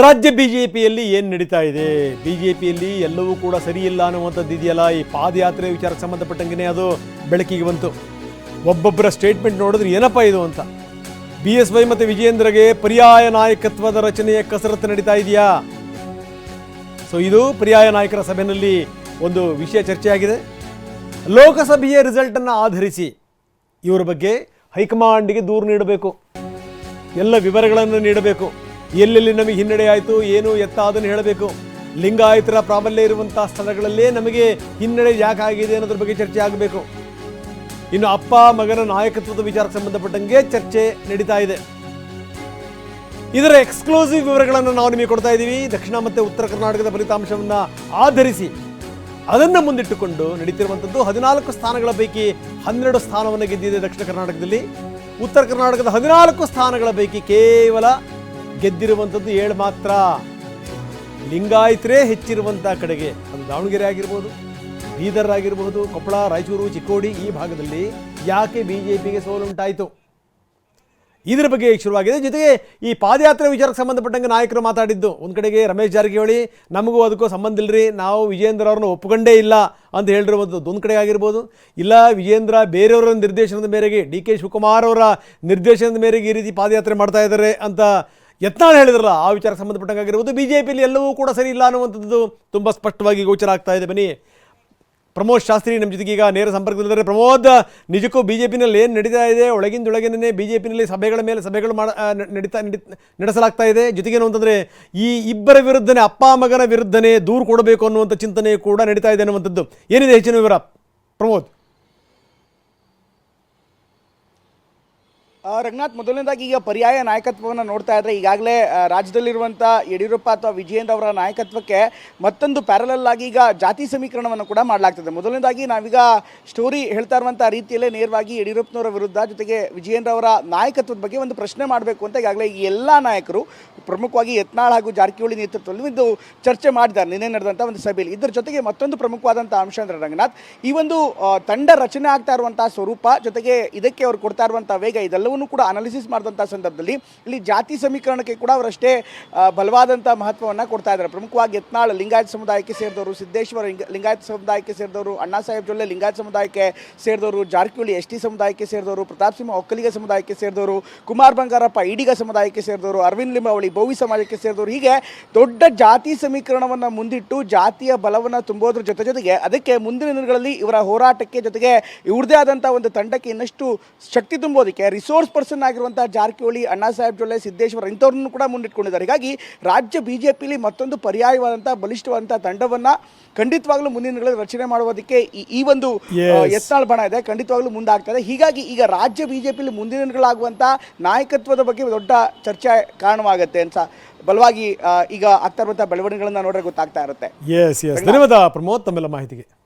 ರಾಜ್ಯ B J ಪಿಯಲ್ಲಿ ಏನು ನಡೀತಾ ಇದೆ? ಬಿ ಜೆ ಪಿಯಲ್ಲಿ ಎಲ್ಲವೂ ಕೂಡ ಸರಿಯಿಲ್ಲ ಅನ್ನುವಂಥದ್ದು ಇದೆಯಲ್ಲ? ಈ ಪಾದಯಾತ್ರೆ ವಿಚಾರಕ್ಕೆ ಸಂಬಂಧಪಟ್ಟಂಗೆ ಅದು ಬೆಳಕಿಗೆ ಬಂತು. ಒಬ್ಬೊಬ್ಬರ ಸ್ಟೇಟ್ಮೆಂಟ್ ನೋಡಿದ್ರೆ ಏನಪ್ಪ ಇದು ಅಂತ. ಬಿ ಎಸ್ ವೈ ಮತ್ತು ವಿಜಯೇಂದ್ರಗೆ ಪರ್ಯಾಯ ನಾಯಕತ್ವದ ರಚನೆಯ ಕಸರತ್ತು ನಡೀತಾ ಇದೆಯಾ? ಸೊ ಇದು ಪರ್ಯಾಯ ನಾಯಕರ ಸಭೆಯಲ್ಲಿ ಒಂದು ವಿಷಯ ಚರ್ಚೆಯಾಗಿದೆ. ಲೋಕಸಭೆಯ ರಿಸಲ್ಟನ್ನು ಆಧರಿಸಿ ಇವರ ಬಗ್ಗೆ ಹೈಕಮಾಂಡ್ಗೆ ದೂರು ನೀಡಬೇಕು. ಎಲ್ಲ ವಿವರಗಳನ್ನು ನೀಡಬೇಕು. ಎಲ್ಲೆಲ್ಲಿ ನಮಗೆ ಹಿನ್ನಡೆ ಆಯಿತು, ಏನು ಎತ್ತ ಅದನ್ನು ಹೇಳಬೇಕು. ಲಿಂಗಾಯತರ ಪ್ರಾಬಲ್ಯ ಇರುವಂಥ ಸ್ಥಳಗಳಲ್ಲೇ ನಮಗೆ ಹಿನ್ನಡೆ ಯಾಕೆ ಆಗಿದೆ ಅನ್ನೋದ್ರ ಬಗ್ಗೆ ಚರ್ಚೆ ಆಗಬೇಕು. ಇನ್ನು ಅಪ್ಪ, ಮಗನ ನಾಯಕತ್ವದ ವಿಚಾರಕ್ಕೆ ಸಂಬಂಧಪಟ್ಟಂಗೆ ಚರ್ಚೆ ನಡೀತಾ ಇದೆ. ಇದರ ಎಕ್ಸ್ಕ್ಲೂಸಿವ್ ವಿವರಗಳನ್ನು ನಾವು ನಿಮಗೆ ಕೊಡ್ತಾ ಇದ್ದೀವಿ. ದಕ್ಷಿಣ ಮತ್ತು ಉತ್ತರ ಕರ್ನಾಟಕದ ಫಲಿತಾಂಶವನ್ನು ಆಧರಿಸಿ ಅದನ್ನು ಮುಂದಿಟ್ಟುಕೊಂಡು ನಡೀತಿರುವಂಥದ್ದು ಹದಿನಾಲ್ಕು ಸ್ಥಾನಗಳ ಪೈಕಿ ಹನ್ನೆರಡು ಸ್ಥಾನವನ್ನು ಗೆದ್ದಿದೆ ದಕ್ಷಿಣ ಕರ್ನಾಟಕದಲ್ಲಿ. ಉತ್ತರ ಕರ್ನಾಟಕದ ಹದಿನಾಲ್ಕು ಸ್ಥಾನಗಳ ಪೈಕಿ ಕೇವಲ ಗೆದ್ದಿರುವಂಥದ್ದು ಏಳು ಮಾತ್ರ. ಲಿಂಗಾಯತರೇ ಹೆಚ್ಚಿರುವಂಥ ಕಡೆಗೆ ಅದು ದಾವಣಗೆರೆ ಆಗಿರ್ಬೋದು, ಬೀದರ್ ಆಗಿರಬಹುದು ಕೊಪ್ಪಳ, ರಾಯಚೂರು, ಚಿಕ್ಕೋಡಿ ಈ ಭಾಗದಲ್ಲಿ ಯಾಕೆ ಬಿ ಜೆ ಪಿಗೆ ಸೋಲುಂಟಾಯಿತು? ಇದರ ಬಗ್ಗೆ ಶುರುವಾಗಿದೆ. ಜೊತೆಗೆ ಈ ಪಾದಯಾತ್ರೆ ವಿಚಾರಕ್ಕೆ ಸಂಬಂಧಪಟ್ಟಂಗೆ ನಾಯಕರು ಮಾತಾಡಿದ್ದು. ಒಂದು ಕಡೆಗೆ ರಮೇಶ್ ಜಾರಕಿಹೊಳಿ, ನಮಗೂ ಅದಕ್ಕೂ ಸಂಬಂಧ ಇಲ್ಲರಿ ನಾವು ವಿಜೇಂದ್ರ ಅವ್ರನ್ನ ಒಪ್ಕೊಂಡೇ ಇಲ್ಲ ಅಂತ ಹೇಳಿರುವಂಥದ್ದು ಒಂದು ಕಡೆ ಆಗಿರ್ಬೋದು. ಇಲ್ಲ, ವಿಜೇಂದ್ರ ಬೇರೆಯವರ ನಿರ್ದೇಶನದ ಮೇರೆಗೆ ಡಿ ಕೆ ಶಿವಕುಮಾರ್ ಅವರ ನಿರ್ದೇಶನದ ಮೇರೆಗೆ ಈ ರೀತಿ ಪಾದಯಾತ್ರೆ ಮಾಡ್ತಾ ಇದ್ದಾರೆ ಅಂತ ಯತ್ನಾಳ್ ಹೇಳಿದ್ರಲ್ಲ, ಆ ವಿಚಾರಕ್ಕೆ ಸಂಬಂಧಪಟ್ಟಂಗಾಗಿರ್ಬೋದು ಬಿ ಜೆ ಪಿಯಲ್ಲಿ ಎಲ್ಲವೂ ಕೂಡ ಸರಿ ಇಲ್ಲ ಅನ್ನುವಂಥದ್ದು ತುಂಬ ಸ್ಪಷ್ಟವಾಗಿ ಗೋಚರ ಆಗ್ತಾ ಇದೆ. ಬನ್ನಿ, ಪ್ರಮೋದ್ ಶಾಸ್ತ್ರಿ ನಮ್ಮ ಜೊತೆಗೆ ಈಗ ನೇರ ಸಂಪರ್ಕದಲ್ಲಿದ್ದಾರೆ. ಪ್ರಮೋದ್, ನಿಜಕ್ಕೂ ಬಿ ಜೆ ಪಿನಲ್ಲಿ ಏನು ನಡೀತಾ ಇದೆ? ಒಳಗಿಂದೊಳಗೇನೆ ಬಿ ಜೆ ಪಿನಲ್ಲಿ ಸಭೆಗಳ ಮೇಲೆ ಸಭೆಗಳು ಮಾಡ ನಡೀತಾ, ನಡಿ, ನಡೆಸಲಾಗ್ತಾ ಇದೆ. ಜೊತೆಗೇನು ಅಂತಂದರೆ, ಈ ಇಬ್ಬರ ವಿರುದ್ಧನೇ, ಅಪ್ಪ ಮಗನ ವಿರುದ್ಧನೇ ದೂರು ಕೊಡಬೇಕು ಅನ್ನುವಂಥ ಚಿಂತನೆ ಕೂಡ ನಡೀತಾ ಇದೆ ಅನ್ನುವಂಥದ್ದು. ಏನಿದೆ ಹೆಚ್ಚಿನ ವಿವರ? ಪ್ರಮೋದ್. ರಂಗನಾಥ್, ಮೊದಲನೇದಾಗಿ ಈಗ ಪರ್ಯಾಯ ನಾಯಕತ್ವವನ್ನು ನೋಡ್ತಾ ಇದ್ರೆ ಈಗಾಗಲೇ ರಾಜ್ಯದಲ್ಲಿರುವಂಥ ಯಡಿಯೂರಪ್ಪ ಅಥವಾ ವಿಜಯೇಂದ್ರ ಅವರ ನಾಯಕತ್ವಕ್ಕೆ ಮತ್ತೊಂದು ಪ್ಯಾರಲಲ್ ಆಗಿ ಈಗ ಜಾತಿ ಸಮೀಕರಣವನ್ನು ಕೂಡ ಮಾಡಲಾಗ್ತದೆ. ಮೊದಲನೇದಾಗಿ ನಾವೀಗ ಸ್ಟೋರಿ ಹೇಳ್ತಾ ಇರುವಂಥ ರೀತಿಯಲ್ಲೇ ನೇರವಾಗಿ ಯಡಿಯೂರಪ್ಪನವರ ವಿರುದ್ಧ ಜೊತೆಗೆ ವಿಜಯೇಂದ್ರ ಅವರ ನಾಯಕತ್ವದ ಬಗ್ಗೆ ಒಂದು ಪ್ರಶ್ನೆ ಮಾಡಬೇಕು ಅಂತ ಈಗಾಗಲೇ ಈ ಎಲ್ಲ ನಾಯಕರು ಪ್ರಮುಖವಾಗಿ ಯತ್ನಾಳ್ ಹಾಗೂ ಜಾರಕಿಹೊಳಿ ನೇತೃತ್ವದಲ್ಲಿ ಒಂದು ಚರ್ಚೆ ಮಾಡಿದ್ದಾರೆ ನಿನ್ನೆ ನಡೆದಂಥ ಒಂದು ಸಭೆಯಲ್ಲಿ. ಇದರ ಜೊತೆಗೆ ಮತ್ತೊಂದು ಪ್ರಮುಖವಾದಂಥ ಅಂಶ ಅಂದರೆ ರಂಗನಾಥ್, ಈ ಒಂದು ತಂಡ ರಚನೆ ಆಗ್ತಾ ಇರುವಂಥ ಸ್ವರೂಪ ಜೊತೆಗೆ ಇದಕ್ಕೆ ಅವರು ಕೊಡ್ತಾ ಇರುವಂಥ ವೇಗ ಇದೆಲ್ಲವನ್ನೂ ಕೂಡ ಅನಾಲಿಸಿಸ್ ಮಾಡಿದಂಥ ಸಂದರ್ಭದಲ್ಲಿ ಇಲ್ಲಿ ಜಾತಿ ಸಮೀಕರಣಕ್ಕೆ ಕೂಡ ಅವರಷ್ಟೇ ಬಲವಾದಂಥ ಮಹತ್ವವನ್ನು ಕೊಡ್ತಾ ಇದ್ದಾರೆ. ಪ್ರಮುಖವಾಗಿ ಯತ್ನಾಳ್ ಲಿಂಗಾಯತ ಸಮುದಾಯಕ್ಕೆ ಸೇರಿದವರು, ಸಿದ್ದೇಶ್ವರ ಲಿಂಗಾಯತ್ ಸಮುದಾಯಕ್ಕೆ ಸೇರಿದವರು, ಅಣ್ಣಾ ಸಾಹೇಬ್ ಜೊಲ್ಲೆ ಲಿಂಗಾಯತ ಸಮುದಾಯಕ್ಕೆ ಸೇರಿದವರು, ಜಾರಕಿಹೊಳಿ ಎಸ್ ಟಿ ಸಮುದಾಯಕ್ಕೆ ಸೇರಿದವರು, ಪ್ರತಾಪ್ ಸಿಂಹ ಒಕ್ಕಲಿಗ ಸಮುದಾಯಕ್ಕೆ ಸೇರಿದವರು, ಕುಮಾರ್ ಬಂಗಾರಪ್ಪ ಈಡಿಗ ಸಮುದಾಯಕ್ಕೆ ಸೇರಿದವರು, ಅರವಿಂದ್ ಲಿಂಬಾವಳಿ ಬೋವಿ ಸಮಾಜಕ್ಕೆ ಸೇರಿದವರು, ಹೀಗೆ ದೊಡ್ಡ ಜಾತಿ ಸಮೀಕರಣವನ್ನು ಮುಂದಿಟ್ಟು ಜಾತಿಯ ಬಲವನ್ನು ತುಂಬೋದ್ರ ಜೊತೆ ಜೊತೆಗೆ ಅದಕ್ಕೆ ಮುಂದಿನ ದಿನಗಳಲ್ಲಿ ಇವರ ಹೋರಾಟಕ್ಕೆ ಜೊತೆಗೆ ಇವ್ರದೇ ಆದಂಥ ಒಂದು ತಂಡಕ್ಕೆ ಇನ್ನಷ್ಟು ಶಕ್ತಿ ತುಂಬೋದಕ್ಕೆ ರಿಸೋರ್ಸ್ ಪರ್ಸನ್ ಆಗಿರುವಂಥ ಜಾರಕಿಹೊಳಿ ಅಣ್ಣಾ ಸಾಹೇಬ್ ಜೊಲ್ಲೆ ಸಿದ್ದೇಶ್ವರ ಇಂಥವ್ರನ್ನು ಕೂಡ ಮುಂದಿಟ್ಕೊಂಡಿದ್ದಾರೆ. ಹೀಗಾಗಿ ರಾಜ್ಯ ಬಿ ಜೆ ಪಿಲಿ ಮತ್ತೊಂದು ಪರ್ಯಾಯವಾದಂಥ ಬಲಿಷ್ಠವಾದಂಥ ತಂಡವನ್ನು ಖಂಡಿತವಾಗ್ಲೂ ಮುಂದಿನ ದಿನಗಳಲ್ಲಿ ರಚನೆ ಮಾಡುವುದಕ್ಕೆ ಈ- ಒಂದು ಎತ್ನಾಳ್ ಬಣ ಇದೆ. ಖಂಡಿತವಾಗ್ಲೂ ಮುಂದಾಗ್ತದೆ. ಹೀಗಾಗಿ ಈಗ ರಾಜ್ಯ ಬಿಜೆಪಿಲಿ ಮುಂದಿನ ದಿನಗಳಾಗುವಂಥ ನಾಯಕತ್ವದ ಬಗ್ಗೆ ದೊಡ್ಡ ಚರ್ಚೆ ಕಾರಣವಾಗುತ್ತೆ ಅಂತ ಬಲವಾಗಿ ಈಗ ಆಗ್ತಾ ಇರುವಂಥ ಬೆಳವಣಿಗೆಗಳನ್ನ ನೋಡ್ರೆ ಗೊತ್ತಾಗ್ತಾ ಇರುತ್ತೆ. ಎಸ್ ಎಸ್ ಧನ್ಯವಾದ ಪ್ರಮೋದ್ ತಮ್ಮೆಲ್ಲ ಮಾಹಿತಿಗೆ.